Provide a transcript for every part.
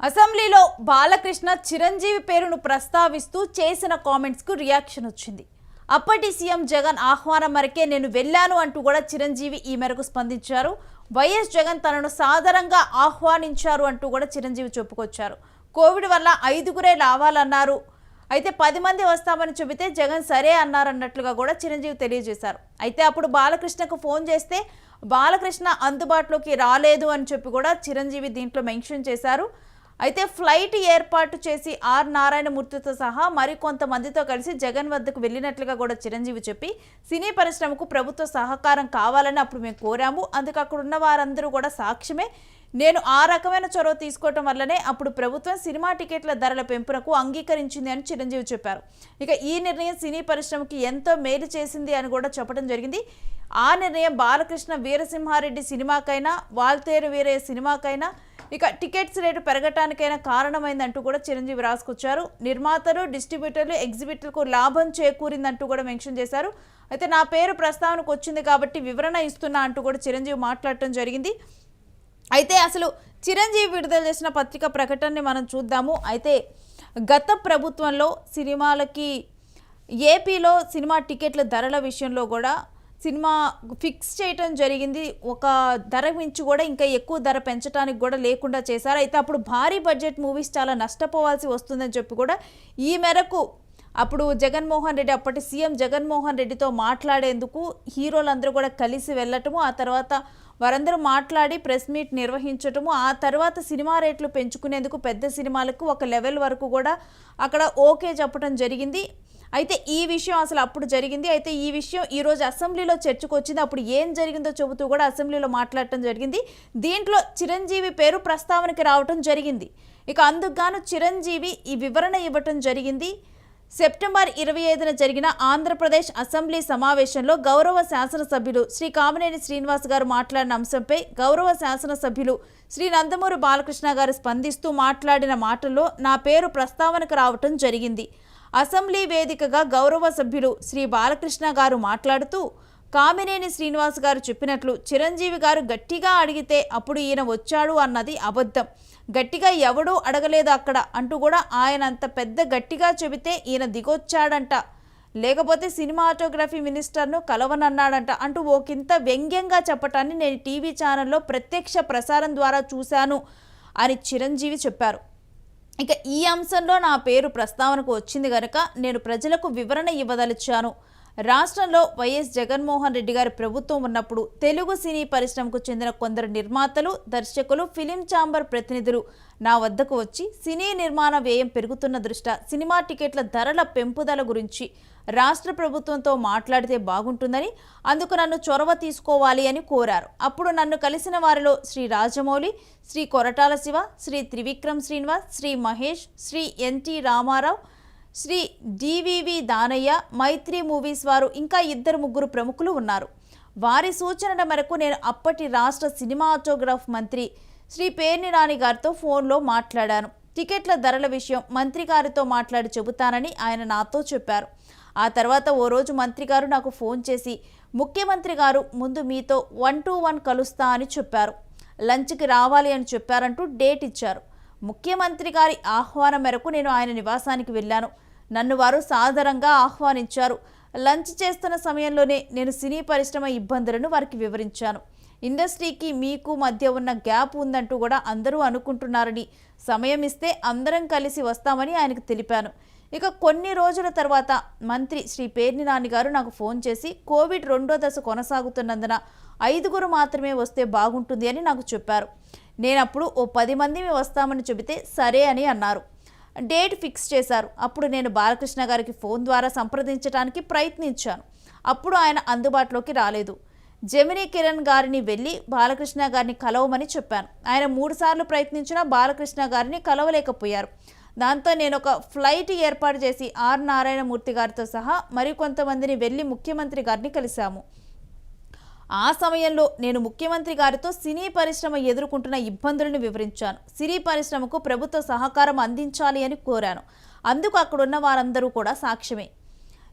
అసెంబ్లీలో బాలకృష్ణ చిరంజీవి పేరును ప్రస్తావిస్తూ చేసిన కామెంట్స్కు రియాక్షన్ వచ్చింది. అప్పటి సీఎం జగన్ ఆహ్వానం మేరకే నేను వెళ్ళాను అంటూ కూడా చిరంజీవి ఈ మేరకు స్పందించారు. వైఎస్ జగన్ తనను సాధారణంగా ఆహ్వానించారు అంటూ కూడా చిరంజీవి చెప్పుకొచ్చారు. కోవిడ్ వల్ల ఐదుగురే రావాలన్నారు అయితే పది మంది వస్తామని చెబితే జగన్ సరే అన్నారన్నట్లుగా కూడా చిరంజీవి తెలియజేశారు. అయితే అప్పుడు బాలకృష్ణకు ఫోన్ చేస్తే బాలకృష్ణ అందుబాటులోకి రాలేదు అని చెప్పి కూడా చిరంజీవి దీంట్లో మెన్షన్ చేశారు. అయితే ఫ్లైట్ ఏర్పాటు చేసి ఆర్ నారాయణమూర్తితో సహా మరికొంతమందితో కలిసి జగన్ వద్దకు వెళ్ళినట్లుగా కూడా చిరంజీవి చెప్పి సినీ పరిశ్రమకు ప్రభుత్వ సహకారం కావాలని అప్పుడు మేము కోరాము. అందుకు అక్కడ ఉన్న వారందరూ కూడా సాక్ష్యమే. నేను ఆ రకమైన చొరవ తీసుకోవటం వల్లనే అప్పుడు ప్రభుత్వం సినిమా టికెట్ల ధరల పెంపునకు అంగీకరించింది అని చిరంజీవి చెప్పారు. ఇక ఈ నిర్ణయం సినీ పరిశ్రమకి ఎంతో మేలు చేసింది అని కూడా చెప్పడం జరిగింది. ఆ నిర్ణయం బాలకృష్ణ వీరసింహారెడ్డి సినిమాకైనా వాల్తేరు వీరయ్య సినిమాకైనా ఇక టికెట్స్ రేటు పెరగటానికైనా కారణమైందంటూ కూడా చిరంజీవి రాసుకొచ్చారు. నిర్మాతలు డిస్ట్రిబ్యూటర్లు ఎగ్జిబిటర్లకు లాభం చేకూరిందంటూ కూడా మెన్షన్ చేశారు. అయితే నా పేరు ప్రస్తావనకు వచ్చింది కాబట్టి వివరణ ఇస్తున్నా అంటూ కూడా చిరంజీవి మాట్లాడటం జరిగింది. అయితే అసలు చిరంజీవి విడుదల చేసిన పత్రిక ప్రకటనని మనం చూద్దాము. అయితే గత ప్రభుత్వంలో సినిమాలకి ఏపీలో సినిమా టికెట్ల ధరల విషయంలో కూడా సినిమా ఫిక్స్ చేయటం జరిగింది. ఒక ధర మించి కూడా ఇంకా ఎక్కువ ధర పెంచడానికి కూడా లేకుండా చేశారు. అయితే అప్పుడు భారీ బడ్జెట్ మూవీస్ చాలా నష్టపోవాల్సి వస్తుందని చెప్పి కూడా ఈ మేరకు అప్పుడు జగన్మోహన్ రెడ్డి అప్పటి సీఎం జగన్మోహన్ రెడ్డితో మాట్లాడేందుకు హీరోలందరూ కూడా కలిసి వెళ్ళటము ఆ తర్వాత వారందరూ మాట్లాడి ప్రెస్ మీట్ నిర్వహించటము ఆ తర్వాత సినిమా రేట్లు పెంచుకునేందుకు పెద్ద సినిమాలకు ఒక లెవెల్ వరకు కూడా అక్కడ ఓకే చెప్పడం జరిగింది. అయితే ఈ విషయం అసలు అప్పుడు జరిగింది. అయితే ఈ విషయం ఈరోజు అసెంబ్లీలో చర్చకు వచ్చింది అప్పుడు ఏం జరిగిందో చెబుతూ కూడా అసెంబ్లీలో మాట్లాడటం జరిగింది. దీంట్లో చిరంజీవి పేరు ప్రస్తావనకి రావటం జరిగింది. ఇక అందుకుగాను చిరంజీవి ఈ వివరణ ఇవ్వటం జరిగింది. సెప్టెంబర్ ఇరవై ఐదున జరిగిన ఆంధ్రప్రదేశ్ అసెంబ్లీ సమావేశంలో గౌరవ శాసనసభ్యులు శ్రీ కామినేని శ్రీనివాస్ గారు మాట్లాడిన అంశంపై గౌరవ శాసనసభ్యులు శ్రీ నందమూరి బాలకృష్ణ గారు స్పందిస్తూ మాట్లాడిన మాటల్లో నా పేరు ప్రస్తావనకు రావటం జరిగింది. అసెంబ్లీ వేదికగా గౌరవ సభ్యులు శ్రీ బాలకృష్ణ గారు మాట్లాడుతూ కామినేని శ్రీనివాస్ గారు చెప్పినట్లు చిరంజీవి గారు గట్టిగా అడిగితే అప్పుడు ఈయన వచ్చాడు అన్నది అబద్ధం. గట్టిగా ఎవడూ అడగలేదు అక్కడ అంటూ కూడా ఆయన అంత పెద్ద గట్టిగా చెబితే ఈయన దిగొచ్చాడంట. లేకపోతే సినిమాటోగ్రఫీ మినిస్టర్ను కలవనన్నాడంట అంటూ ఓకింత వ్యంగ్యంగా చెప్పటాన్ని నేను టీవీ ఛానల్లో ప్రత్యక్ష ప్రసారం ద్వారా చూశాను అని చిరంజీవి చెప్పారు. ఇక ఈ అంశంలో నా పేరు ప్రస్తావనకు వచ్చింది గనక నేను ప్రజలకు వివరణ ఇవ్వదలిచాను. రాష్ట్రంలో వైఎస్ జగన్మోహన్ రెడ్డి గారి ప్రభుత్వం ఉన్నప్పుడు తెలుగు సినీ పరిశ్రమకు చెందిన కొందరు నిర్మాతలు దర్శకులు ఫిలిం ఛాంబర్ ప్రతినిధులు నా వద్దకు వచ్చి సినీ నిర్మాణ వ్యయం పెరుగుతున్న దృష్ట్యా సినిమా టికెట్ల ధరల పెంపుదల గురించి రాష్ట్ర ప్రభుత్వంతో మాట్లాడితే బాగుంటుందని అందుకు నన్ను చొరవ తీసుకోవాలి అని కోరారు. అప్పుడు నన్ను కలిసిన వారిలో Shri Rajamouli Shri Koratala Siva Shri Trivikram Srinivas Shri Mahesh Shri N T Ramarao Shri DVV Danayya Mythri movies వారు ఇంకా ఇద్దరు ముగ్గురు ప్రముఖులు ఉన్నారు. వారి సూచనల మేరకు నేను అప్పటి రాష్ట్ర సినిమాటోగ్రాఫ్ మంత్రి శ్రీ పేర్ని రాణి గారితో ఫోన్లో మాట్లాడాను. టికెట్ల ధరల విషయం మంత్రి గారితో మాట్లాడి చెబుతానని ఆయన నాతో చెప్పారు. ఆ తర్వాత ఓ రోజు మంత్రి గారు నాకు ఫోన్ చేసి ముఖ్యమంత్రి గారు ముందు మీతో వన్ టు వన్ కలుస్తా అని చెప్పారు. లంచ్కి రావాలి అని చెప్పారంటూ డేట్ ఇచ్చారు. ముఖ్యమంత్రి గారి ఆహ్వానం మేరకు నేను ఆయన నివాసానికి వెళ్ళాను. నన్ను వారు సాదరంగా ఆహ్వానించారు. లంచ్ చేస్తున్న సమయంలోనే నేను సినీ పరిశ్రమ ఇబ్బందులను వారికి వివరించాను. ఇండస్ట్రీకి మీకు మధ్య ఉన్న గ్యాప్ ఉందంటూ కూడా అందరూ అనుకుంటున్నారని సమయం ఇస్తే అందరం కలిసి వస్తామని ఆయనకు తెలిపాను. ఇక కొన్ని రోజుల తర్వాత మంత్రి శ్రీ పేర్ని నాని గారు నాకు ఫోన్ చేసి కోవిడ్ రెండో దశ కొనసాగుతున్నందున ఐదుగురు మాత్రమే వస్తే బాగుంటుంది అని నాకు చెప్పారు. నేను అప్పుడు ఓ పది మంది వస్తామని చెబితే సరే అని అన్నారు. డేట్ ఫిక్స్ చేశారు. అప్పుడు నేను బాలకృష్ణ గారికి ఫోన్ ద్వారా సంప్రదించడానికి ప్రయత్నించాను. అప్పుడు ఆయన అందుబాటులోకి రాలేదు. జమినీ కిరణ్ గారిని వెళ్ళి బాలకృష్ణ గారిని కలవమని చెప్పాను. ఆయన మూడుసార్లు ప్రయత్నించినా బాలకృష్ణ గారిని కలవలేకపోయారు. దాంతో నేను ఒక ఫ్లైట్ ఏర్పాటు చేసి ఆర్ నారాయణమూర్తి గారితో సహా మరికొంతమందిని వెళ్ళి ముఖ్యమంత్రి గారిని కలిశాము. ఆ సమయంలో నేను ముఖ్యమంత్రి గారితో సినీ పరిశ్రమ ఎదుర్కొంటున్న ఇబ్బందులను వివరించాను. సినీ పరిశ్రమకు ప్రభుత్వ సహకారం అందించాలి అని కోరాను. అందుకు అక్కడున్న వారందరూ కూడా సాక్ష్యమే.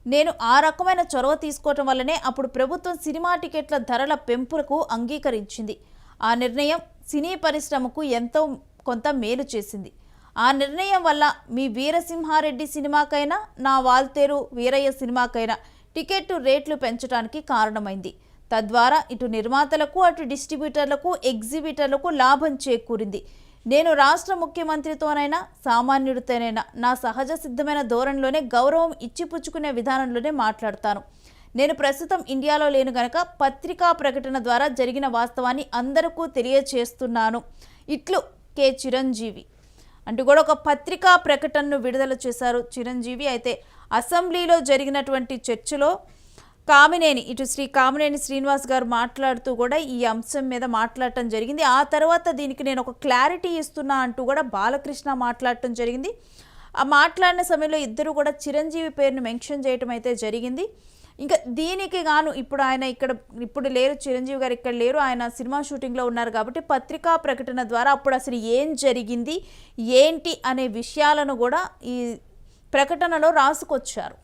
నేను ఆ రకమైన చొరవ తీసుకోవటం వల్లనే అప్పుడు ప్రభుత్వం సినిమా టికెట్ల ధరల పెంపులకు అంగీకరించింది. ఆ నిర్ణయం సినీ పరిశ్రమకు ఎంతో కొంత మేలు చేసింది. ఆ నిర్ణయం వల్ల మీ వీరసింహారెడ్డి సినిమాకైనా నా వాల్తేరు వీరయ్య సినిమాకైనా టికెట్ రేట్లు పెంచడానికి కారణమైంది. తద్వారా ఇటు నిర్మాతలకు అటు డిస్ట్రిబ్యూటర్లకు ఎగ్జిబిటర్లకు లాభం చేకూరింది. నేను రాష్ట్ర ముఖ్యమంత్రితోనైనా సామాన్యుడితోనైనా నా సహజ సిద్ధమైన ధోరణిలోనే గౌరవం ఇచ్చిపుచ్చుకునే విధానంలోనే మాట్లాడతాను. నేను ప్రస్తుతం ఇండియాలో లేను గనక పత్రికా ప్రకటన ద్వారా జరిగిన వాస్తవాన్ని అందరికీ తెలియచేస్తున్నాను. ఇట్లు కె. చిరంజీవి. అంటూ కూడా ఒక పత్రికా ప్రకటనను విడుదల చేశారు చిరంజీవి. అయితే అసెంబ్లీలో జరిగినటువంటి చర్చలో కామినేని ఇటు శ్రీ కామినేని శ్రీనివాస్ గారు మాట్లాడుతూ కూడా ఈ అంశం మీద మాట్లాడటం జరిగింది. ఆ తర్వాత దీనికి నేను ఒక క్లారిటీ ఇస్తున్నా అంటూ కూడా బాలకృష్ణ మాట్లాడటం జరిగింది. ఆ మాట్లాడిన సమయంలో ఇద్దరు కూడా చిరంజీవి పేరును మెన్షన్ చేయటం అయితే జరిగింది. ఇంకా దీనికి గాను ఇప్పుడు ఆయన ఇక్కడ ఇప్పుడు లేరు చిరంజీవి గారు ఇక్కడ లేరు ఆయన సినిమా షూటింగ్లో ఉన్నారు కాబట్టి పత్రికా ప్రకటన ద్వారా అప్పుడు అసలు ఏం జరిగింది ఏంటి అనే విషయాలను కూడా ఈ ప్రకటనలో రాసుకొచ్చారు.